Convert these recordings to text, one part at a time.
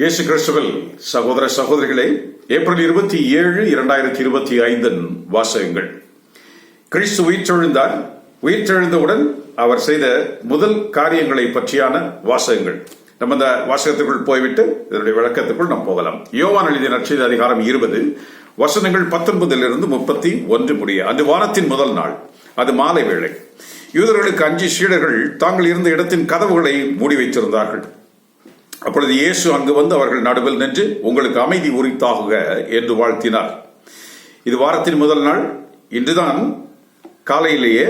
இயேசு கிறிஸ்துவல் சகோதர சகோதரிகளே ஏப்ரல் இருபத்தி ஏழு இரண்டாயிரத்தி இருபத்தி ஐந்தின் வாசகங்கள். கிறிஸ்து உயிர்த்தெழுந்தார். உயிர்த்தெழுந்தவுடன் அவர் செய்த முதல் காரியங்களை பற்றியான வாசகங்கள். நம்ம இந்த வாசகத்துக்குள் போய்விட்டு இதனுடைய விளக்கத்துக்குள் நாம் போகலாம். யோவான் எழுதிய நற்செய்தி அதிகாரம் இருபது வசனங்கள் பத்தொன்பதிலிருந்து முப்பத்தி ஒன்று முடிய அது வாரத்தின் முதல் நாள் அது மாலை வேளை. யூதர்களுக்கு அஞ்சு சீடர்கள் தாங்கள் இருந்த இடத்தின் கதவுகளை மூடி வைத்திருந்தார்கள். அப்பொழுது இயேசு அங்கு வந்து அவர்கள் நடுவில் நின்று உங்களுக்கு அமைதி உரித்தாகுக என்று வாழ்த்தினார். இது வாரத்தின் முதல் நாள். இன்றுதான் காலையிலேயே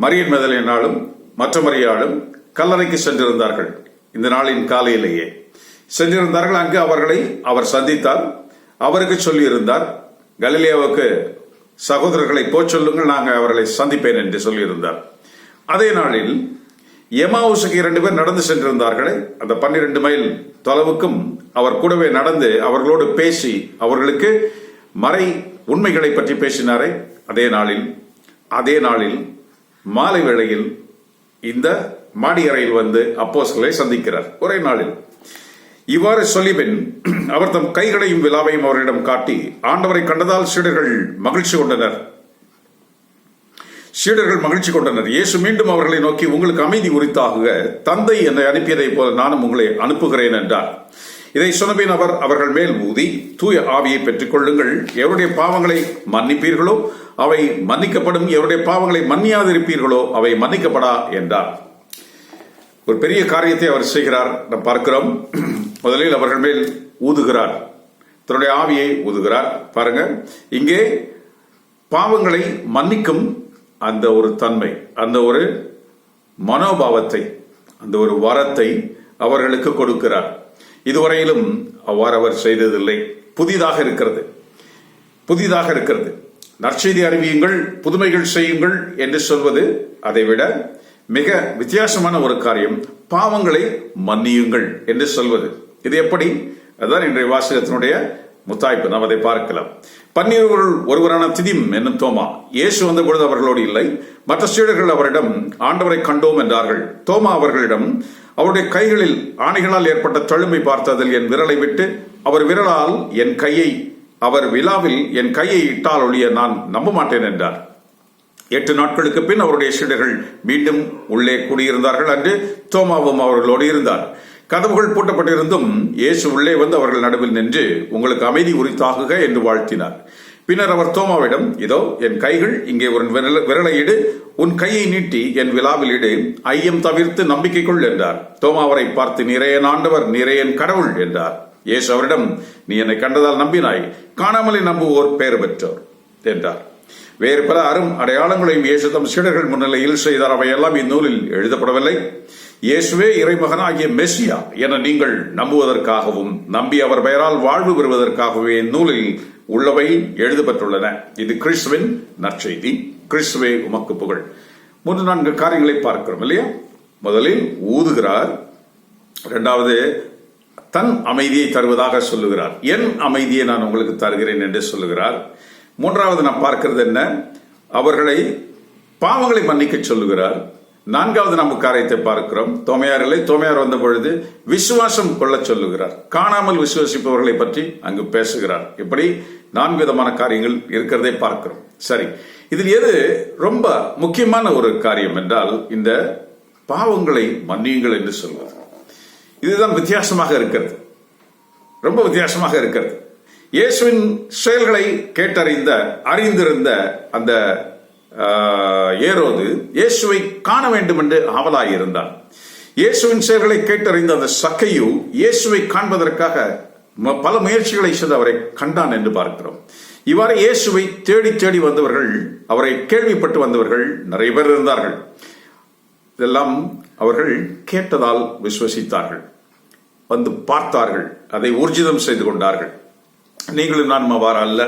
மரியன் முதலினாலும் மற்ற மரியாளும் கல்லறைக்கு சென்றிருந்தார்கள். இந்த நாளின் காலையிலேயே. சென்றிருந்தார்கள். அங்கு அவர்களை அவர் சந்தித்தார். அவருக்கு சொல்லியிருந்தார் கலிலியாவுக்கு சகோதரர்களை போச் சொல்லுங்கள் நாங்கள் அவர்களை சந்திப்பேன் என்று சொல்லியிருந்தார். அதே நாளில் எமாவுசுக்கு இரண்டு பேர் நடந்து சென்றிருந்தார்களே. அந்த பன்னிரண்டு மைல் தொலைவுக்கும் அவர் கூடவே நடந்து அவர்களோடு பேசி அவர்களுக்கு மறை உண்மைகளை பற்றி பேசினாரே. அதே நாளில் அதே நாளில் மாலை வேளையில் இந்த மாடி அறையில் வந்து அப்போஸ்களை சந்திக்கிறார். ஒரே நாளில். இவ்வாறு சொல்லிபின் அவர் தம் கைகளையும் விழாவையும் அவரிடம் காட்டி ஆண்டவரை கண்டதால் சீடர்கள் மகிழ்ச்சி கொண்டனர். சீடர்கள் மகிழ்ச்சி கொண்டனர். இயேசு மீண்டும் அவர்களை நோக்கி உங்களுக்கு அமைதி உரித்தாகுக. தந்தை என்னை அனுப்பியதைப் போல நானும் உங்களை அனுப்புகிறேன் என்றார். இதை சொன்னபின் அவர் அவர்கள் மேல் ஊதி தூய ஆவியை பெற்றுக் கொள்ளுங்கள். எவருடைய பாவங்களை மன்னிப்பீர்களோ அவை மன்னிக்கப்படும். எவருடைய பாவங்களை மன்னியாதிருப்பீர்களோ அவை மன்னிக்கப்படா என்றார். ஒரு பெரிய காரியத்தை அவர் செய்கிறார். நாம் பார்க்கிறோம். முதலில் அவர்கள் மேல் ஊதுகிறார். தன்னுடைய ஆவியை ஊதுகிறார். பாருங்க. இங்கே பாவங்களை மன்னிக்கும் அந்த ஒரு தன்மை அந்த ஒரு மனோபாவத்தை அந்த ஒரு வரத்தை அவர்களுக்கு கொடுக்கிறார். இதுவரையிலும் அவ்வாறு அவர் செய்ததில்லை. புதிதாக இருக்கிறது. புதிதாக இருக்கிறது. நற்செய்தி அறிவியுங்கள் புதுமைகள் செய்யுங்கள் என்று சொல்வது அதை விட மிக வித்தியாசமான ஒரு காரியம். பாவங்களை மன்னியுங்கள் என்று சொல்வது. இது எப்படி? அதுதான் இன்றைய வாசகத்தினுடைய முத்தாய்ப்பு நாம் அதை பார்க்கலாம். பன்னிருவருள் ஒருவரான திதிம் என்னும் தோமா. இயேசு வந்த பொழுது அவர்களோடு இல்லை. மற்ற சீடர்கள் அவரிடம் ஆண்டவரை கண்டோம் என்றார்கள். தோமா அவர்களிடம் அவருடைய கைகளில் ஆணைகளால் ஏற்பட்ட தழுமை பார்த்ததில் என் விரலை விட்டு அவர் விரலால் என் கையை அவர் விழாவில் என் கையை இட்டால் ஒழிய நான் நம்ப மாட்டேன் என்றார். எட்டு நாட்களுக்கு பின் அவருடைய சீடர்கள் மீண்டும் உள்ளே கூடியிருந்தார்கள் அன்று தோமாவும் அவர்களோடு இருந்தார். கதவுகள் பூட்டப்பட்டிருந்தும் இயேசு உள்ளே வந்து அவர்கள் நடுவில் நின்று உங்களுக்கு அமைதி உரித்தாகுக என்று வாழ்த்தினார். பின்னர் அவர் தோமாவிடம் இதோ என் கைகள் இங்கே ஒரு விரலை இடு உன் கையை நீட்டி என் விழாவில் இடு ஐயம் தவிர்த்து நம்பிக்கை கொள் என்றார். தோமா அவரை பார்த்து நிறையன் ஆண்டவர் நிறையன் கடவுள் என்றார். இயேசு அவரிடம் நீ என்னை கண்டதால் நம்பினாய் காணாமலே நம்புவோர் பெயர் பெற்றோர் என்றார். வேறு பல அரும் அடையாளங்களையும் இயேசு தம் சீடர்கள் முன்னிலையில் செய்தார். அவையெல்லாம் இந்நூலில் எழுதப்படவில்லை. இயேசுவே இறைமகன் ஆகிய மெஸ்ஸியா என நீங்கள் நம்புவதற்காகவும் நம்பி அவர் பெயரால் வாழ்வு பெறுவதற்காகவே நூலில் உள்ளவை எழுதப்பட்டுள்ளன. இது கிறிஸ்துவின் நற்செய்தி. கிறிஸ்துவே உமக்கு புகழ். மூன்று நான்கு காரியங்களை பார்க்கிறோம் இல்லையா? முதலில் ஊதுகிறார். இரண்டாவது தன் அமைதியை தருவதாக சொல்லுகிறார். என் அமைதியை நான் உங்களுக்கு தருகிறேன் என்று சொல்லுகிறார். மூன்றாவது நான் பார்க்கிறது என்ன? அவர்களை பாவங்களை மன்னிக்க சொல்லுகிறார். நான்காவது நம்ம காரியத்தை பார்க்கிறோம். தோமையார் இல்லை தோமையார் வந்த பொழுது விசுவாசம் கொள்ள சொல்லுகிறார். காணாமல் விசுவாசிப்பவர்களை பற்றி அங்கு பேசுகிறார். இப்படி நான்கு விதமான காரியங்கள் இருக்கிறதை பார்க்கிறோம். சரி இதில் எது ரொம்ப முக்கியமான ஒரு காரியம் என்றால் இந்த பாவங்களை மன்னியுங்கள் என்று சொல்வது. இதுதான் வித்தியாசமாக இருக்கிறது. ரொம்ப வித்தியாசமாக இருக்கிறது. இயேசுவின் செயல்களை கேட்டறிந்த அறிந்திருந்த அந்த ஏரோது இயேசுவை காண வேண்டும் என்று ஆவலாயிருந்தான் இயேசுவின் செயல்களை கேட்டறிந்த அந்த சக்கையு இயேசுவை காண்பதற்காக பல முயற்சிகளை செய்து அவரை கண்டான் என்று பார்க்கிறோம். இவ்வாறு இயேசுவை தேடி தேடி வந்தவர்கள் அவரை கேள்விப்பட்டு வந்தவர்கள் நிறைய பேர் இருந்தார்கள். இதெல்லாம் அவர்கள் கேட்டதால் விசுவசித்தார்கள். வந்து பார்த்தார்கள். அதை ஊர்ஜிதம் செய்து கொண்டார்கள். நீங்களும் நான் அவ்வாறு அல்ல.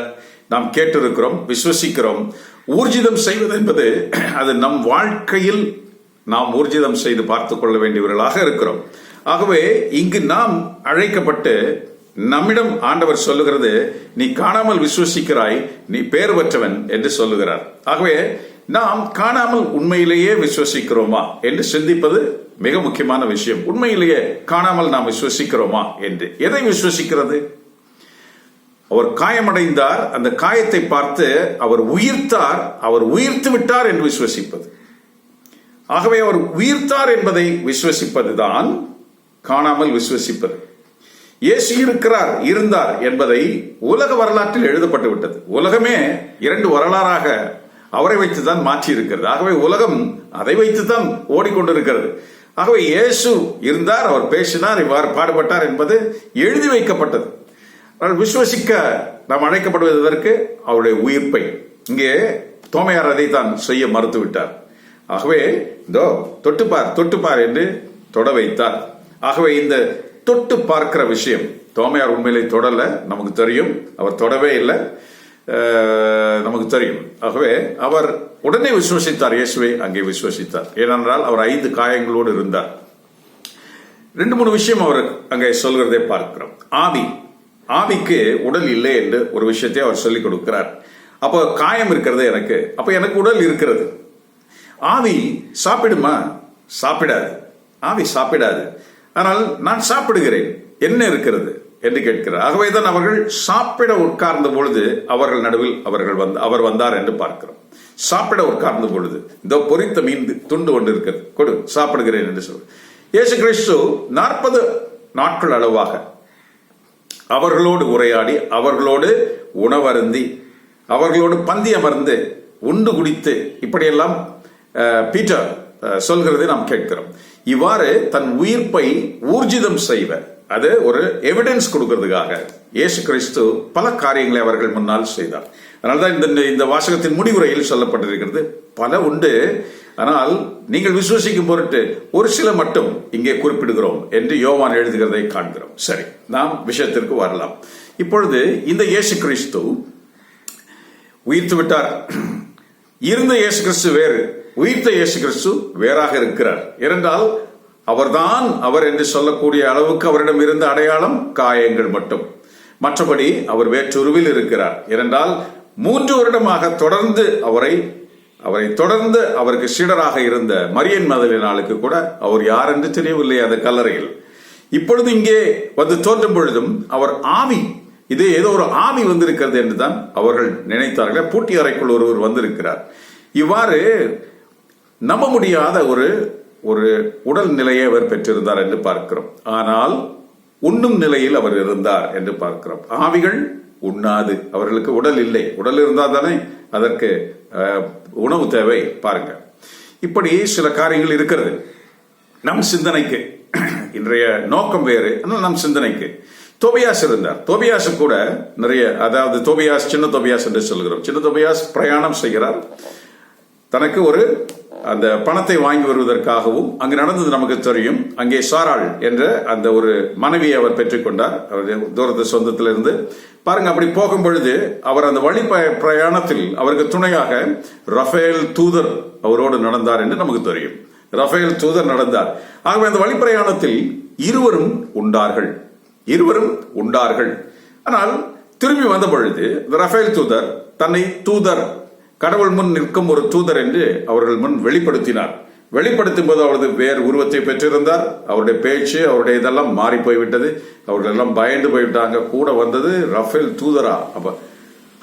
நாம் கேட்டிருக்கிறோம் விசுவசிக்கிறோம். ஊர்ஜிதம் செய்வது என்பது அது நம் வாழ்க்கையில் நாம் ஊர்ஜிதம் செய்து பார்த்துக் கொள்ள வேண்டியவர்களாக இருக்கிறோம். ஆகவே இங்கு நாம் அழைக்கப்பட்டு நம்மிடம் ஆண்டவர் சொல்லுகிறது நீ காணாமல் விசுவசிக்கிறாய் நீ பேர் பெற்றவன் என்று சொல்லுகிறார். ஆகவே நாம் காணாமல் உண்மையிலேயே விசுவசிக்கிறோமா என்று சிந்திப்பது மிக முக்கியமான விஷயம். உண்மையிலேயே காணாமல் நாம் விசுவசிக்கிறோமா என்று. எதை விசுவசிக்கிறது? அவர் காயமடைந்தார். அந்த காயத்தை பார்த்து அவர் உயிர்த்தார். அவர் உயிர்த்து விட்டார் என்று விசுவசிப்பது. ஆகவே அவர் உயிர்த்தார் என்பதை விசுவசிப்பதுதான் காணாமல் விசுவசிப்பது. இயேசு இருக்கிறார் இருந்தார் என்பதை உலக வரலாற்றில் எழுதப்பட்டு விட்டது. உலகமே இரண்டு வரலாறாக அவரை வைத்துதான் மாற்றி இருக்கிறது ஆகவே உலகம் அதை வைத்துதான் ஓடிக்கொண்டிருக்கிறது. ஆகவே இயேசு இருந்தார் அவர் பேசினார் இவ்வாறு பாடுபட்டார் என்பது எழுதி வைக்கப்பட்டது. ஆனால் விசுவசிக்க நாம் அழைக்கப்படுவதற்கு அவருடைய உயிர்ப்பை. இங்கே தோமையார் அதை தான் செய்ய மறுத்துவிட்டார். ஆகவே இதோ தொட்டுப்பார் தொட்டுப்பார் என்று தொட வைத்தார். ஆகவே இந்த தொட்டு பார்க்கிற விஷயம் தோமையார் உண்மையிலே தொடல நமக்கு தெரியும். அவர் தொடவே இல்லை. நமக்கு தெரியும். ஆகவே அவர் உடனே விசுவசித்தார். இயேசுவை அங்கே விசுவசித்தார். ஏனென்றால் அவர் ஐந்து காயங்களோடு இருந்தார். ரெண்டு மூணு விஷயம் அவர் அங்கே சொல்கிறதை பார்க்கிறோம். ஆவி. ஆவிக்கு உடல் இல்லை என்று ஒரு விஷயத்தை அவர் சொல்லிக் கொடுக்கிறார். அப்போ காயம் இருக்கிறது எனக்கு. அப்ப எனக்கு உடல் இருக்கிறது. ஆவி சாப்பிடுமா? சாப்பிடாது. ஆவி சாப்பிடாது. ஆனால் நான் சாப்பிடுகிறேன். என்ன இருக்கிறது? என்று கேட்கிறார். ஆகவேதான் அவர்கள் சாப்பிட உட்கார்ந்த பொழுது அவர்கள் நடுவில் அவர்கள் வந்து அவர் வந்தார் என்று பார்க்கிறோம். சாப்பிட உட்கார்ந்த பொழுது. இந்த பொரித்த மீன் துண்டு கொண்டு இருக்கிறது. கொடு சாப்பிடுகிறேன் என்று சொல். இயேசு கிறிஸ்து நாற்பது நாட்கள் அளவாக அவர்களோடு உரையாடி அவர்களோடு உணவருந்தி அவர்களோடு பந்தி அமர்ந்து உண்டு குடித்து இப்படியெல்லாம் பீட்டர் சொல்கிறதை நாம் கேட்கிறோம். இவ்வாறு தன் உயிர்ப்பை ஊர்ஜிதம் செய்வ. அது ஒரு எவிடன்ஸ் கொடுக்கிறதுக்காக. இயேசு கிறிஸ்து பல காரியங்களை அவர்கள் முன்னால் செய்தார். அதனால்தான் இந்த இந்த வாசகத்தின் முடிவுரையில் சொல்லப்பட்டிருக்கிறது. பல உண்டு ஆனால் நீங்கள் விசுவசிக்கும் பொருட்டு ஒரு சில மட்டும் இங்கே குறிப்பிடுகிறோம் என்று யோவான் எழுதுகிறதை காண்கிறோம். சரி நாம் விஷயத்திற்கு வரலாம். இப்பொழுது இந்த இயேசு கிறிஸ்து உயிர்த்து விட்டார். இருந்த இயேசு கிறிஸ்து வேறு உயிர்த்த இயேசு கிறிஸ்து வேறாக இருக்கிறார். ஏனென்றால் அவர்தான் அவர் என்று சொல்லக்கூடிய அளவுக்கு அவரிடம் இருந்த அடையாளம் காயங்கள் மட்டும். மற்றபடி அவர் வேற்றுருவில் இருக்கிறார். ஏனென்றால் மூன்று வருடமாக தொடர்ந்து அவரை அவரை தொடர்ந்து அவருக்கு சீடராக இருந்த மரியன் மதலினாளுக்கு கூட அவர் யார் என்று தெரியவில்லை அந்த கல்லறையில். இப்பொழுது இங்கே வந்து தோன்றும் பொழுதும் அவர் ஆவி இது ஏதோ ஒரு ஆவி வந்திருக்கிறது என்று தான் அவர்கள் நினைத்தார்கள். பூட்டி அறைக்குள் ஒருவர் வந்திருக்கிறார். இவ்வாறு நம்ப முடியாத ஒரு ஒரு உடல் நிலையை அவர் பெற்றிருந்தார் என்று பார்க்கிறோம். ஆனால் உண்ணும் நிலையில் அவர் இருந்தார் என்று பார்க்கிறோம். ஆவிகள் உண்ணாது. அவர்களுக்கு உடல் இல்லை. உடல் இருந்தால் தானே அதற்கு உணவு தேவை பாருங்க. இப்படி சில காரியங்கள் இருக்கிறது. நம் சிந்தனைக்கு இன்றைய நோக்கம் வேறு ஆனால் நம் சிந்தனைக்கு. தோபியாஸ் இருந்தார். தோபியாஸ் கூட நிறைய அதாவது தோபியாஸ் சின்ன தோபியாஸ் என்று சொல்கிறோம் சின்ன தோபியாஸ் பிரயாணம் செய்கிறார். தனக்கு ஒரு அந்த பணத்தை வாங்கி வருவதற்காகவும் அங்கு நடந்தது நமக்கு தெரியும். அங்கே சாராள் என்ற அந்த ஒரு மனைவியை அவர் பெற்றுக்கொண்டார். அவருடைய தூரத்து சொந்தத்திலிருந்து. பாருங்க அப்படி போகும் பொழுது அவர் அந்த வழி ப- பிரயாணத்தில் அவருக்கு துணையாக ரஃபேல் தூதர் அவரோடு நடந்தார் என்று நமக்கு தெரியும். ரஃபேல் தூதர் நடந்தார். ஆகவே அந்த வழி பிரயாணத்தில் இருவரும் உண்டார்கள். இருவரும் உண்டார்கள். ஆனால் திரும்பி வந்த பொழுது ரஃபேல் தூதர் தன்னை தூதர் கடவுள் முன் நிற்கும் ஒரு தூதர் என்று அவர்கள் முன் வெளிப்படுத்தினார். வெளிப்படுத்தும் போது அவரது வேறு உருவத்தை பெற்றிருந்தார். அவருடைய பேச்சு அவருடைய இதெல்லாம் மாறி போய்விட்டது. அவர்கள் எல்லாம் பயந்து போய்விட்டாங்க. கூட வந்தது ரஃபேல் தூதரா. அப்ப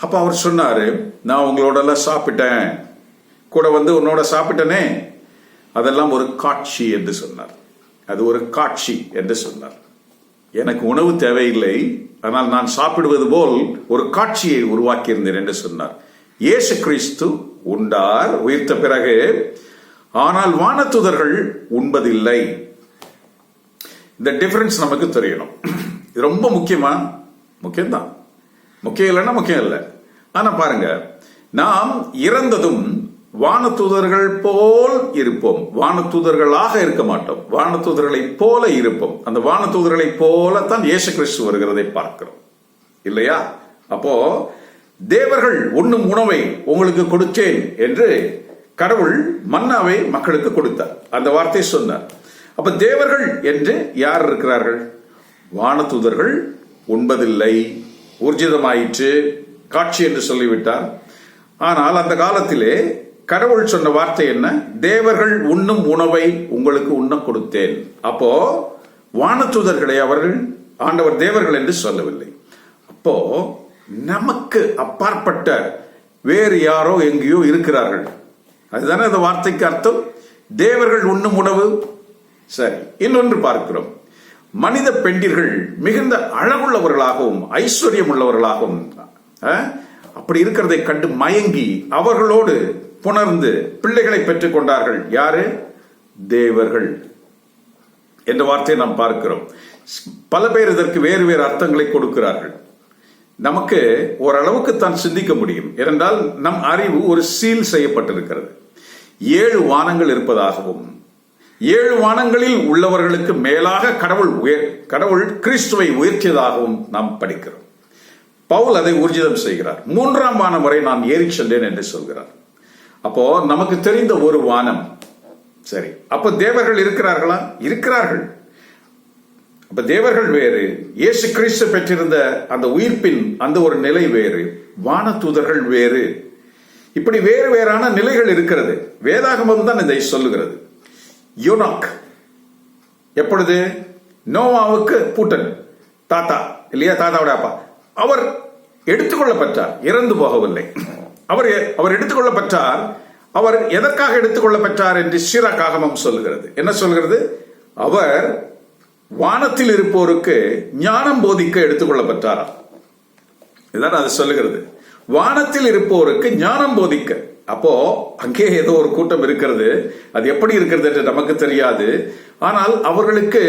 அப்ப அவர் சொன்னாரு நான் உங்களோட எல்லாம் சாப்பிட்டேன். கூட வந்து உன்னோட சாப்பிட்டனே. அதெல்லாம் ஒரு காட்சி என்று சொன்னார். அது ஒரு காட்சி என்று சொன்னார். எனக்கு உணவு தேவையில்லை. ஆனால் நான் சாப்பிடுவது போல் ஒரு காட்சியை உருவாக்கியிருந்தேன் என்று சொன்னார். இயேசு கிறிஸ்து உண்டார். உயிர்த்த பிறகு ஆனால் வானத்துதர்கள் உண்பதில்லை. இந்த டிஃபரன்ஸ் நமக்கு தெரியணும். இது ரொம்ப முக்கியமா? முக்கியம்தான். முக்கியம் இல்லைன்னா முக்கியம் இல்லை. ஆனா பாருங்க நாம் இறந்ததும் வானத்துதர்கள் போல் இருப்போம். வானத்துதர்களாக இருக்க மாட்டோம். வானத்துதர்களை போல இருப்போம். அந்த வானதூதர்களை போலத்தான் இயேசு கிறிஸ்து வருகிறதை பார்க்கிறோம். இல்லையா? அப்போ தேவர்கள் உண்ணும் உணவை உங்களுக்கு கொடுத்தேன் என்று கடவுள் மன்னாவை மக்களுக்கு கொடுத்தார். அந்த வார்த்தை சொன்னார். அப்ப தேவர்கள் என்று யார் இருக்கிறார்கள்? வானதூதர்கள் உண்பதில்லை. ஊர்ஜிதமாயிற்று. காட்சி என்று சொல்லிவிட்டார். ஆனால் அந்த காலத்திலே கடவுள் சொன்ன வார்த்தை என்ன? தேவர்கள் உண்ணும் உணவை உங்களுக்கு உண்ண கொடுத்தேன். அப்போ வானதூதர்களை அவர்கள் ஆண்டவர் தேவர்கள் என்று சொல்லவில்லை. அப்போ நமக்கு அப்பாற்பட்ட வேறு யாரோ எங்கேயோ இருக்கிறார்கள். அதுதானே அந்த வார்த்தைக்கு அர்த்தம்? தேவர்கள் உண்ணும் உணவு. சரி இன்னொன்று பார்க்கிறோம். மனித பெண்டிர்கள் மிகுந்த அழகுள்ளவர்களாகவும் ஐஸ்வர்யம் உள்ளவர்களாகவும் அப்படி இருக்கிறதை கண்டு மயங்கி அவர்களோடு புணர்ந்து பிள்ளைகளை பெற்றுக் கொண்டார்கள். யாரு? தேவர்கள். என்ற வார்த்தையை நாம் பார்க்கிறோம். பல பேர் இதற்கு வேறு வேறு அர்த்தங்களை கொடுக்கிறார்கள். நமக்கு ஓரளவுக்கு தான் சிந்திக்க முடியும். ஏனென்றால் நம் அறிவு ஒரு சீல் செய்யப்பட்டிருக்கிறது. ஏழு வானங்கள் இருப்பதாகவும் ஏழு வானங்களில் உள்ளவர்களுக்கு மேலாக கடவுள் உயர் கடவுள் கிறிஸ்துவை உயர்த்தியதாகவும் நாம் படிக்கிறோம். பவுல் அதை ஊர்ஜிதம் செய்கிறார். மூன்றாம் வானம் வரை நான் ஏறி சென்றேன் என்று சொல்கிறார். அப்போ நமக்கு தெரிந்த ஒரு வானம். சரி அப்ப தேவர்கள் இருக்கிறார்களா? இருக்கிறார்கள். அப்ப தேவர்கள் வேறு. இயேசு கிறிஸ்து பெற்றிருந்த அந்த உயிர்ப்பின் அந்த ஒரு நிலை வேறு. வானதூதர்கள் வேறு. இப்படி வேறு வேறான நிலைகள் இருக்கிறது. வேதாகமம் தான் இதை சொல்லுகிறது. யுனாக். எப்பொழுது? நோவாவுக்கு பூட்டன். தாத்தா. இல்லையா? தாத்தாவுடைய அப்பா. அவர் எடுத்துக்கொள்ளப்பட்டார். இறந்து போகவில்லை. அவர் அவர் எடுத்துக்கொள்ளப்பட்டார். அவர் எதற்காக எடுத்துக்கொள்ளப்பட்டார் என்று சீராக்காகமம் சொல்லுகிறது. என்ன சொல்கிறது அவர் வானத்தில் இருப்போருக்கு ஞானம் போதிக்க எடுத்துக்கொள்ளப்பட்டாராம் இதுதான் அது சொல்லுகிறது. வானத்தில் இருப்போருக்கு ஞானம் போதிக்க. அப்போ அங்கே ஏதோ ஒரு கூட்டம் இருக்கிறது. அது எப்படி இருக்கிறது என்று நமக்கு தெரியாது. ஆனால் அவர்களுக்கு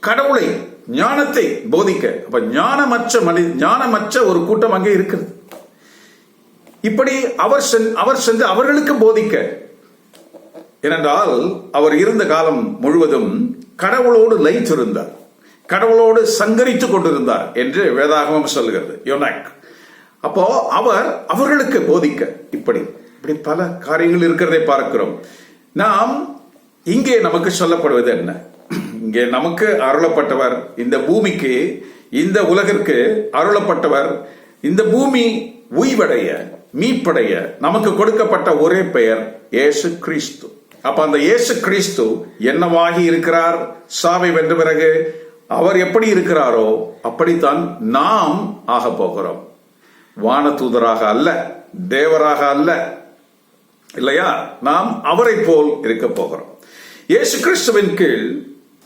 கடவுளை ஞானத்தை போதிக்க. அப்ப ஞானமற்ற மனி ஞானமற்ற ஒரு கூட்டம் அங்கே இருக்கிறது. இப்படி அவர் அவர் சென்று அவர்களுக்கு போதிக்க. ஏனென்றால் அவர் இருந்த காலம் முழுவதும் கடவுளோடு லயித்திருந்தார். கடவுளோடு சங்கரித்துக் கொண்டிருந்தார் என்று வேதாகமம் சொல்லுகிறது யோனாக். அப்போ அவர் அவர்களுக்கு போதிக்க இப்படி இப்படி பல காரியங்கள் இருக்கிறதை பார்க்கிறோம். நாம் இங்கே நமக்கு சொல்லப்படுவது என்ன? இங்கே நமக்கு அருளப்பட்டவர் இந்த பூமிக்கு இந்த உலகிற்கு அருளப்பட்டவர் இந்த பூமி உய்வடைய மீப்படைய நமக்கு கொடுக்கப்பட்ட ஒரே பெயர் ஏசு கிறிஸ்து. அப்ப அந்த இயேசு கிறிஸ்து என்னவாகி இருக்கிறார்? சாவை வென்ற பிறகு அவர் எப்படி இருக்கிறாரோ அப்படித்தான் நாம் ஆக போகிறோம். வானதூதராக அல்ல தேவராக அல்ல இல்லையா? நாம் அவரை போல் இருக்க போகிறோம். இயேசு கிறிஸ்துவின் கீழ்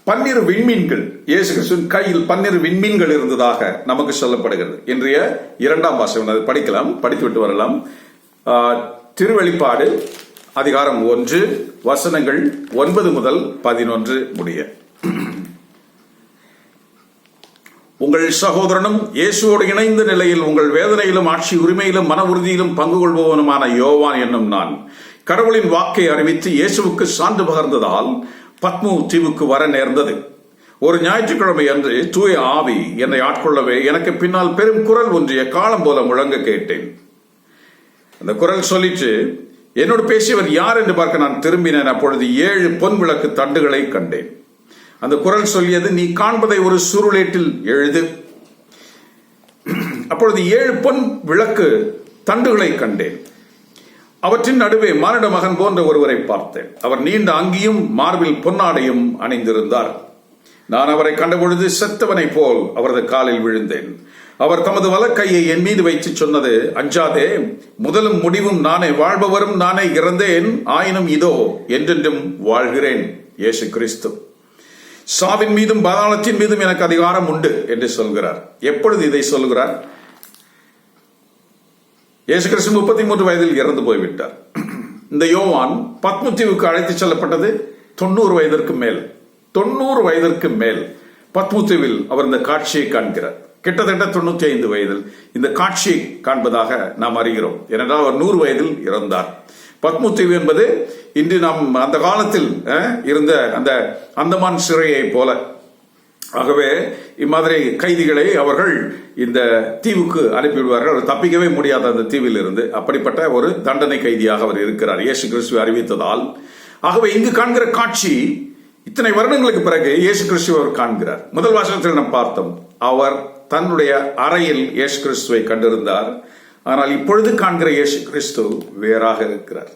பன்னிரு விண்மீன்கள் இயேசு கிறிஸ்துவின் கையில் பன்னிரு விண்மீன்கள் இருந்ததாக நமக்கு சொல்லப்படுகிறது. இன்றைய இரண்டாம் வாசகம் அதை படிக்கலாம் படித்துவிட்டு வரலாம். திருவெளிப்பாடு அதிகாரம் ஒன்று வசனங்கள் ஒன்பது முதல் பதினொன்று முடிய. உங்கள் சகோதரனும் இயேசுவோடு இணைந்த நிலையில் உங்கள் வேதனையிலும் ஆட்சி உரிமையிலும் மன உறுதியிலும் பங்கு கொள்பவனுமான யோவான் என்னும் நான். கடவுளின் வாக்கை அறிவித்து இயேசுவுக்கு சான்று பகர்ந்ததால் பத்மு தீவுக்கு வர நேர்ந்தது. ஒரு ஞாயிற்றுக்கிழமை அன்று தூய ஆவி என்னை ஆட்கொள்ளவே எனக்கு பின்னால் பெரும் குரல் ஒன்றிய காலம் போல முழங்க கேட்டேன். அந்த குரல் சொல்லிட்டு என்னோடு பேசியவர் யார் என்று பார்க்க நான் திரும்பினேன். அப்பொழுது ஏழு பொன் விளக்கு தண்டுகளை கண்டேன். அந்த குரல் சொல்லியது நீ காண்பதை ஒரு சுருளேட்டில் எழுது. அப்பொழுது ஏழு பொன் விளக்கு தண்டுகளை கண்டேன். அவற்றின் நடுவே மானிட மகன் போன்ற ஒருவரை பார்த்தேன். அவர் நீண்ட அங்கியும் மார்பில் பொன்னாடையும் அணிந்திருந்தார். நான் அவரை கண்டபொழுது செத்தவனைப் போல் அவரது காலில் விழுந்தேன். அவர் தமது வலக்கையை என் மீது வைத்து சொன்னது அஞ்சாதே முதலும் முடிவும் நானே வாழ்பவரும் நானே இறந்தேன் ஆயினும் இதோ என்றென்றும் வாழ்கிறேன் இயேசு கிறிஸ்து. சாவின் மீதும் பாதாளத்தின் மீதும் எனக்கு அதிகாரம் உண்டு என்று சொல்கிறார். எப்பொழுது இதை சொல்கிறார்? இயேசு கிறிஸ்து முப்பத்தி மூன்று வயதில் இறந்து போய்விட்டார். இந்த யோவான் பத்முத்தீவுக்கு அழைத்துச் செல்லப்பட்டது தொண்ணூறு வயதிற்கு மேல். தொண்ணூறு வயதிற்கு மேல் பத்முத்தீவில் அவர் இந்த காட்சியை காண்கிறார். கிட்டத்தட்ட தொண்ணூத்தி ஐந்து வயதில் இந்த காட்சியை காண்பதாக நாம் அறிகிறோம். ஏனென்றால் அவர் நூறு வயதில் இறந்தார். பத்மத்தீவு என்பது இன்று நாம் அந்த காலத்தில் இருந்த அந்த அந்தமான் சிறையை போல. ஆகவே இம்மாதிரி கைதிகளை அவர்கள் இந்த தீவுக்கு அனுப்பிவிடுவார்கள். அவர் தப்பிக்கவே முடியாத அந்த தீவில் இருந்து அப்படிப்பட்ட ஒரு தண்டனை கைதியாக அவர் இருக்கிறார். இயேசு கிறிஸ்துவை அறிவித்ததால். ஆகவே இங்கு காண்கிற காட்சி இத்தனை வருடங்களுக்கு பிறகு இயேசு கிறிஸ்துவை அவர் காண்கிறார். முதல் வாசகத்தில் நாம் பார்த்தோம் அவர் தன்னுடைய அறையில் இயேசு கிறிஸ்துவை கண்டிருந்தார். ஆனால் இப்பொழுது காண்கிற இயேசு கிறிஸ்து வேறாக இருக்கிறார்.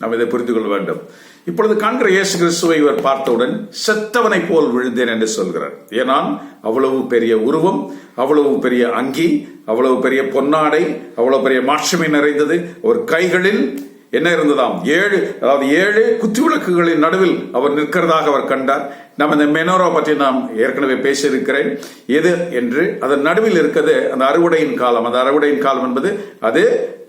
நாம் இதை புரிந்து கொள்ள வேண்டும். இப்பொழுது காண்கிற இயேசு கிறிஸ்துவை இவர் பார்த்தவுடன் செத்தவனை போல் விழுந்தேன் என்று சொல்கிறார். ஏனால் அவ்வளவு பெரிய உருவம் அவ்வளவு பெரிய அங்கி அவ்வளவு பெரிய பொன்னாடை அவ்வளவு பெரிய மாற்றமை நிறைந்தது. ஒரு கைகளில் என்ன இருந்ததாம்? ஏழு அதாவது ஏழு குத்தி விளக்குகளின் நடுவில் அவர் நிற்கிறதாக அவர் கண்டார். நம்ம இந்த மெனோரா பற்றி நாம் ஏற்கனவே பேசியிருக்கிறேன். எது என்று அதன் நடுவில் இருக்கிறது அந்த அறுவடையின் காலம். அந்த அறுவடையின் காலம் என்பது அது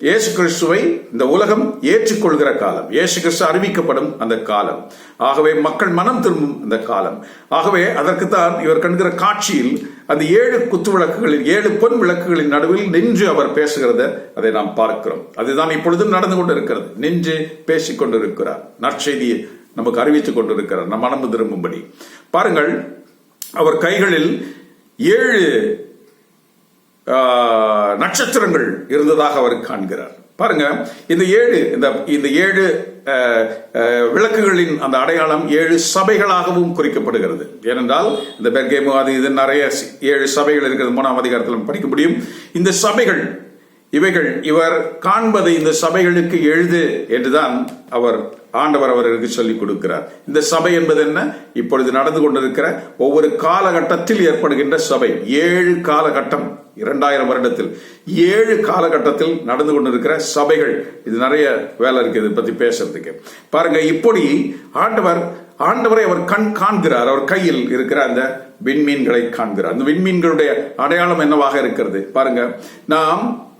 இயேசு கிறிஸ்துவை இந்த உலகம் ஏற்றுக்கொள்கிற காலம். இயேசு கிறிஸ்து அறிவிக்கப்படும் அந்த காலம். ஆகவே மக்கள் மனம் திரும்பும் அந்த காலம். ஆகவே அதற்குத்தான் இவர் கண்கிற காட்சியில் அந்த ஏழு குத்து விளக்குகளில் ஏழு பொன் விளக்குகளின் நடுவில் நின்று அவர் பேசுகிறத அதை நாம் பார்க்கிறோம். அதுதான் இப்பொழுதும் நடந்து கொண்டிருக்கிறது. நின்று பேசிக் கொண்டிருக்கிறார் நற்செய்தியை நமக்கு அறிவித்துக் கொண்டிருக்கிறார். நம் மனம் திரும்பும்படி. பாருங்கள் அவர் கைகளில் ஏழு நட்சத்திரங்கள் இருந்ததாக அவர் காண்கிறார். பாருங்க இந்த ஏழு இந்த இந்த ஏழு விளக்குகளின் அந்த அடையாளம் ஏழு சபைகளாகவும் குறிக்கப்படுகிறது. ஏனென்றால் இந்த பெர்கேமு அது இது நிறைய ஏழு சபைகள் இருக்கிறது மூணாம் அதிகாரத்தில் படிக்க முடியும். இந்த சபைகள் இவைகள் இவர் காண்பதை இந்த சபைகளுக்கு எழுது என்றுதான் அவர் ஆண்டவர் அவர்களுக்கு சொல்லிக் கொடுக்கிறார். இந்த சபை என்பது என்ன? இப்பொழுது நடந்து கொண்டிருக்கிற ஒவ்வொரு காலகட்டத்தில் ஏற்படுகின்ற சபை. ஏழு காலகட்டம் இரண்டாயிரம் வருடத்தில். ஏழு காலகட்டத்தில் நடந்து கொண்டிருக்கிற சபைகள். இது நிறைய வேலை இருக்குது இதை பத்தி பேசுறதுக்கு. பாருங்க இப்படி ஆண்டவர் ஆண்டவரை அவர் கண் காண்கிறார். அவர் கையில் இருக்கிற அந்த விண்மீன்களை காண்கிறார். அந்த விண்மீன்களுடைய அடையாளம் என்னவாக இருக்கிறது? பாருங்க நாம்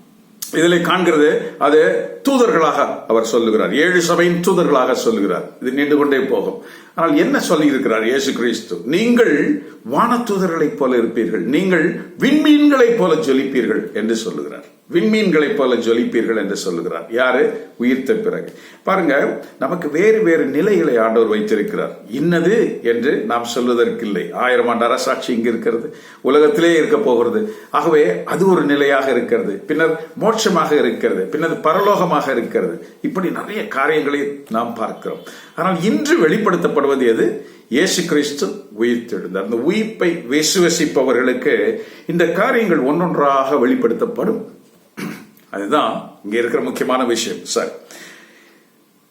இதில் காண்கிறது அது தூதர்களாக அவர் சொல்லுகிறார். ஏழு சபையின் தூதர்களாக சொல்லுகிறார். இது நீண்டு கொண்டே போகும். ஆனால் என்ன சொல்லி இருக்கிறார் இயேசு கிறிஸ்து? நீங்கள் வானதூதர்களைப் போல இருப்பீர்கள். நீங்கள் விண்மீன்களைப் போல ஜொலிப்பீர்கள் என்று சொல்லுகிறார். விண்மீன்களைப் போல ஜொலிப்பீர்கள் என்று சொல்லுகிறார். யாரு? உயிர்த்த பிறகு. பாருங்க நமக்கு வேறு வேறு நிலைகளை ஆண்டவர் வைத்திருக்கிறார். இன்னது என்று நாம் சொல்வதற்கில்லை. ஆயிரம் ஆண்டு அரசாட்சி இங்கு இருக்கிறது. உலகத்திலே இருக்க போகிறது. ஆகவே அது ஒரு நிலையாக இருக்கிறது. பின்னர் மோட்சமாக இருக்கிறது. பின்னர் பரலோகமாக இருக்கிறது. இப்படி நிறைய காரியங்களை நாம் பார்க்கிறோம். ஆனால் இன்று வெளிப்படுத்தப்படுவது எது? இயேசு கிறிஸ்து உயிர்த்தெழுந்தார். அந்த உயிர்ப்பை விசுவசிப்பவர்களுக்கு இந்த காரியங்கள் ஒன்றொன்றாக வெளிப்படுத்தப்படும். அதுதான் இங்க இருக்கிற முக்கியமான விஷயம். சார்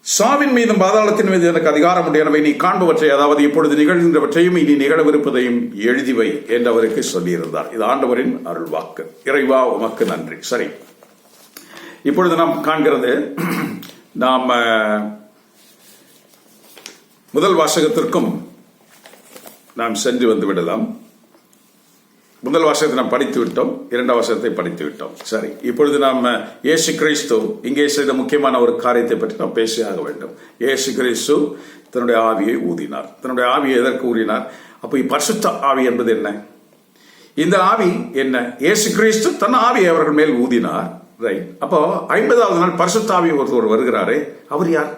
சாவின் மீதும் பாதாளத்தின் மீது எனக்கு அதிகாரம் உடையனவை நீ காண்பவற்றை அதாவது இப்பொழுது நிகழ்கின்றவற்றையும் இனி நிகழவிருப்பதையும் எழுதிவை என்று அவருக்கு சொல்லியிருந்தார். இது ஆண்டவரின் அருள் வாக்கு இறைவா உமக்கு நன்றி. சரி இப்பொழுது நாம் காண்கிறது நாம் முதல் வாசகத்திற்கும் நாம் சென்று வந்து விடலாம். முதல் வருஷத்தை நாம் படித்து விட்டோம் இரண்டாம் வருஷத்தை படித்து விட்டோம். சரி இப்பொழுது நாம் ஏசு கிறிஸ்து இங்கே செய்த முக்கியமான ஒரு காரியத்தை பற்றி நாம் பேசியாக வேண்டும். ஏசு கிறிஸ்து தன்னுடைய ஆவியை ஊதினார். தன்னுடைய ஆவியை எதற்கு ஊறினார் அப்போ பரிசுத்த ஆவி என்பது என்ன? இந்த ஆவி என்ன? ஏசு கிறிஸ்து தன் ஆவியை அவர்கள் மேல் ஊதினார். ரைட் அப்போ ஐம்பதாவது நாள் பரிசுத்த ஆவி ஒருத்தர் வருகிறாரே அவர் யார்?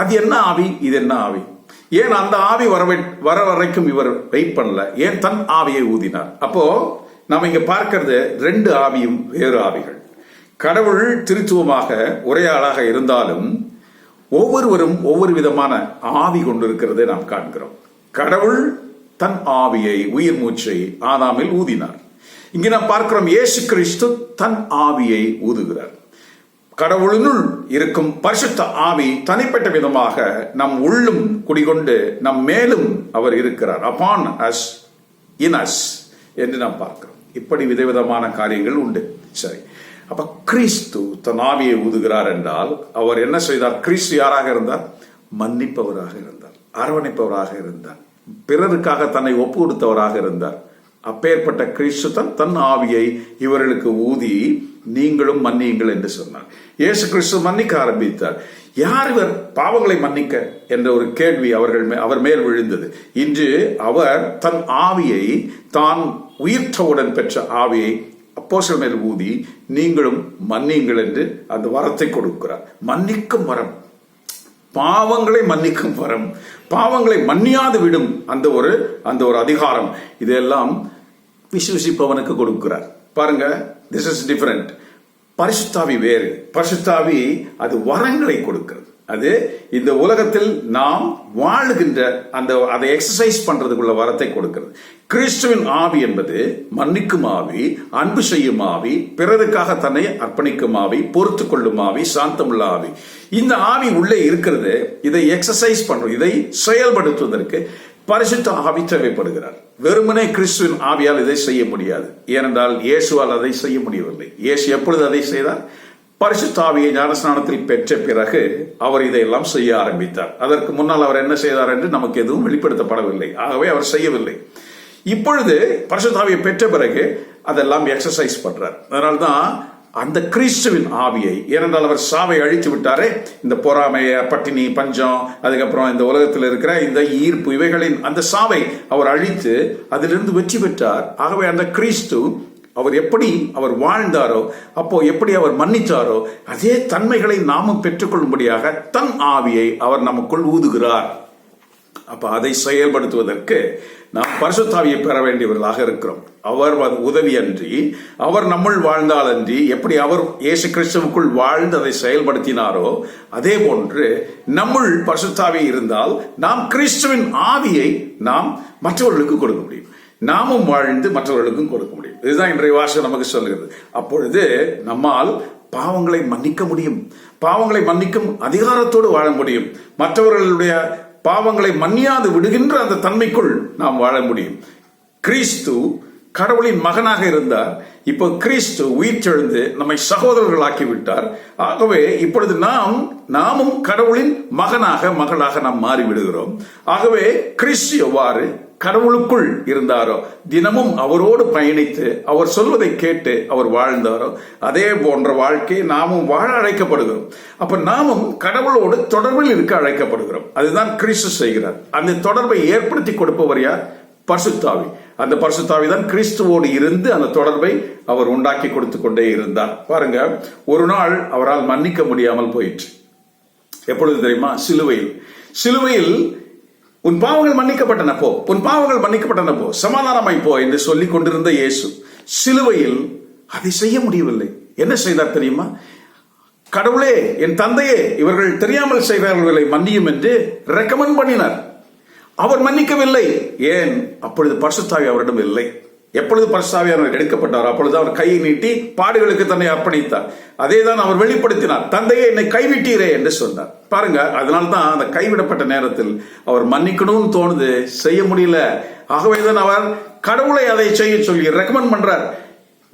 அது என்ன ஆவி? இது என்ன ஆவி? ஏன் அந்த ஆவி வர வர வரைக்கும் இவர் வெயிட் பண்ணல? ஏன் தன் ஆவியை ஊதினார்? அப்போ நாம் இங்க பார்க்கிறது ரெண்டு ஆவியும் வேறு ஆவிகள். கடவுள் திருத்துவமாக ஒரே ஆளாக இருந்தாலும் ஒவ்வொருவரும் ஒவ்வொரு விதமான ஆவி கொண்டிருக்கிறதை நாம் காண்கிறோம். கடவுள் தன் ஆவியை உயிர் மூச்சை ஆதாமில் ஊதினார். இங்கே நாம் பார்க்கிறோம் இயேசு கிறிஸ்து தன் ஆவியை ஊதுகிறார். கடவுளினுள் இருக்கும் பரிசுத்த ஆவி தனிப்பட்ட விதமாக நம் உள்ளும் குடிகொண்டு நம் மேலும் அவர் இருக்கிறார். அப்பான் அஸ் இன் அஸ் என்று நாம் பார்க்கிறோம். இப்படி விதவிதமான காரியங்கள் உண்டு. சரி. அப்ப கிறிஸ்து தன் ஆவியை ஊதுகிறார் என்றால் அவர் என்ன செய்தார்? கிறிஸ்து யாராக இருந்தார்? மன்னிப்பவராக இருந்தார். அரவணைப்பவராக இருந்தார். பிறருக்காக தன்னை ஒப்பு கொடுத்தவராக இருந்தார். அப்பேற்பட்ட கிறிஸ்து தன் தன் ஆவியை இவர்களுக்கு ஊதி நீங்களும் மன்னியுங்கள் என்று சொன்னார். இயேசு கிறிஸ்து மன்னிக்க ஆரம்பித்தார். யார் இவர்? பாவங்களை மன்னிக்க என்ற ஒரு கேள்வி அவர்கள் மே- அவர் மேல் விழுந்தது. இன்று அவர் தன் ஆவியை தான் உயிர்த்தவுடன் பெற்ற ஆவியை அப்போசல் மேல் ஊதி நீங்களும் மன்னியுங்கள் என்று அந்த வரத்தை கொடுக்கிறார். மன்னிக்கும் வரம். பாவங்களை மன்னிக்கும் வரம். பாவங்களை மன்னியாது விடும் அந்த ஒரு அந்த ஒரு அதிகாரம். இதெல்லாம் விசுவசிப்பவனுக்கு கொடுக்கிறார். பாருங்க திஸ் இஸ் டிஃபரெண்ட் பரிசுத்தாவி வேறு. பரிசுத்தாவி அது வரங்களை கொடுக்கிறது. அது இந்த உலகத்தில் நாம் வாழுகின்ற அந்த அதை எக்ஸசைஸ் பண்றதுக்குள்ள வரத்தை கொடுக்கிறது. கிறிஸ்துவின் ஆவி என்பது மன்னிக்கும் ஆவி அன்பு செய்யும் ஆவி பிறருக்காக தன்னை அர்ப்பணிக்கும் ஆவி பொறுத்து கொள்ளும் ஆவி சாந்தமுள்ள ஆவி. இந்த ஆவி உள்ளே இருக்கிறது இதை எக்ஸசைஸ் பண்றோம் இதை செயல்படுத்துவதற்கு பரிசுத்த ஆவி தேவைப்படுகிறார் வெறுமனே கிறிஸ்துவின் ஆவியால் இதை செய்ய முடியாது. ஏனென்றால் இயேசுவால் அதை செய்ய முடியவில்லை. இயேசு எப்பொழுது அதை செய்தார்? பரிசுத்தாவியை ஞானஸ்நானத்தில் பெற்ற பிறகு அவர் இதையெல்லாம் செய்ய ஆரம்பித்தார். அதற்கு முன்னால் அவர் என்ன செய்தார் என்று நமக்கு எதுவும் வெளிப்படுத்தப்படவில்லை. ஆகவே அவர் செய்யவில்லை. இப்பொழுது பரிசுத்தாவியை பெற்ற பிறகு அதெல்லாம் எக்ஸசைஸ் பண்றார். அதனால்தான் அந்த கிறிஸ்துவின் ஆவியை ஏனென்றால் அவர் சாவை அழித்து விட்டாரே. இந்த பொறாமைய பட்டினி பஞ்சம் அதுக்கப்புறம் இந்த உலகத்தில் இருக்கிற இந்த ஈர்ப்பு இவைகளின் அந்த சாவை அவர் அழித்து அதிலிருந்து வெற்றி பெற்றார். ஆகவே அந்த கிறிஸ்து அவர் எப்படி அவர் வாழ்ந்தாரோ அப்போ எப்படி அவர் மன்னித்தாரோ அதே தன்மைகளை நாமும் பெற்றுக்கொள்ளும்படியாக தன் ஆவியை அவர் நமக்குள் ஊதுகிறார். அப்ப அதை செயல்படுத்துவதற்கு நாம் பரிசுத்தாவியை பெற வேண்டியவர்களாக இருக்கிறோம். அவர் உதவி அன்றி அவர் நம்முள் வாழ்ந்தால் அன்றி எப்படி அவர் இயேசு கிறிஸ்துவுக்குள் வாழ்ந்து அதை செயல்படுத்தினாரோ அதே போன்று நம்முள் பசுத்தாவே இருந்தால் நாம் கிறிஸ்துவின் ஆவியை நாம் மற்றவர்களுக்கு கொடுக்க முடியும். நாமும் வாழ்ந்து மற்றவர்களுக்கும் கொடுக்க முடியும். இதுதான் இன்றைய வாசகம் நமக்கு சொல்கிறது. அப்பொழுது நம்மால் பாவங்களை மன்னிக்க முடியும். பாவங்களை மன்னிக்கும் அதிகாரத்தோடு வாழ முடியும். மற்றவர்களுடைய பாவங்களை மன்னியாது விடுகின்ற அந்த தன்மைக்குள் நாம் வாழ முடியும். கிறிஸ்து கடவுளின் மகனாக இருந்தார். இப்போ கிறிஸ்து உயிர்த்தெழுந்து நம்மை சகோதரர்களாக்கி விட்டார் ஆகவே இப்பொழுது நாம் நாமும் கடவுளின் மகனாக மகளாக நாம் மாறிவிடுகிறோம். ஆகவே கிறிஸ்து எவ்வாறு கடவுளுக்குள் இருந்தாரோ தினமும் அவரோடு பயணித்து அவர் சொல்வதை கேட்டு அவர் வாழ்ந்தாரோ அதே போன்ற வாழ்க்கையை நாமும் வாழ அழைக்கப்படுகிறோம். அப்ப நாமும் கடவுளோடு தொடர்பில் இருக்க அழைக்கப்படுகிறோம். அதுதான் கிறிஸ்து செய்கிறார். அந்த தொடர்பை ஏற்படுத்தி கொடுப்பவர் யார்? பசுத்தாவி அந்த பரிசுத்தாவி தான் கிறிஸ்துவோடு இருந்து அந்த தொடர்பை அவர் உண்டாக்கி கொடுத்து கொண்டே இருந்தார். பாருங்க ஒரு நாள் அவரால் மன்னிக்க முடியாமல் போயிற்று. எப்பொழுது தெரியுமா? சிலுவையில். சிலுவையில் உன் பாவங்கள் மன்னிக்கப்பட்டன போ. உன் பாவங்கள் மன்னிக்கப்பட்டன போ. சமாதானமாய் போ என்று சொல்லிக் கொண்டிருந்த இயேசு சிலுவையில் அதை செய்ய முடியவில்லை. என்ன செய்தார் தெரியுமா? கடவுளே என் தந்தையே இவர்கள் தெரியாமல் செய்கிறார்களை மன்னியும் என்று ரெக்கமெண்ட் பண்ணினார். அவர் மன்னிக்கவில்லை. ஏன்? அப்பொழுது பரிசுத்தாவி அவரிடம் இல்லை. எப்பொழுது பரிசுத்தாவி அவர் எடுக்கப்பட்டார் அப்பொழுது அவர் கையை நீட்டி பாடுகளுக்கு தன்னை அர்ப்பணித்தார். அதே தான் அவர் வெளிப்படுத்தினார். தந்தையை என்னை கைவிட்டீரே என்று சொன்னார். பாருங்க அதனால தான் அந்த கைவிடப்பட்ட நேரத்தில் அவர் மன்னிக்கணும்னு தோணுது. செய்ய முடியல. ஆகவே தான் அவர் கடவுளை அதை செய்ய சொல்லி ரெக்கமெண்ட் பண்றார்.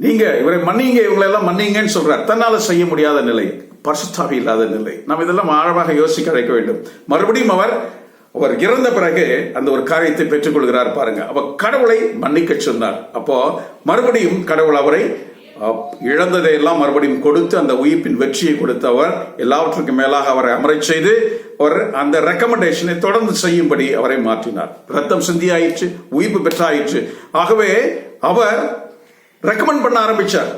நீங்க இவரை மன்னிங்க இவங்களை எல்லாம் மன்னிங்கன்னு சொல்றார். தன்னால செய்ய முடியாத நிலை பரிசுத்தாவி இல்லாத நிலை. நாம் இதெல்லாம் ஆழமாக யோசிக்க அழைக்க வேண்டும். மறுபடியும் அவர் அவர் இறந்த பிறகு அந்த ஒரு காரியத்தை பெற்றுக் கொள்கிறார் பாருங்க. அவர் கடவுளை மன்னிக்க சொன்னார். அப்போ மறுபடியும் கடவுள் அவரை இழந்ததை எல்லாம் மறுபடியும் கொடுத்து அந்த உயிர்ப்பின் வெற்றியை கொடுத்து அவர் எல்லாவற்றுக்கும் மேலாக அவரை அமரச் செய்து அவர் அந்த ரெக்கமெண்டேஷனை தொடர்ந்து செய்யும்படி அவரை மாற்றினார். ரத்தம் சிந்தியாயிற்று உயிர்ப்பு பெற்றாயிற்று. ஆகவே அவர் ரெக்கமெண்ட் பண்ண ஆரம்பிச்சார்.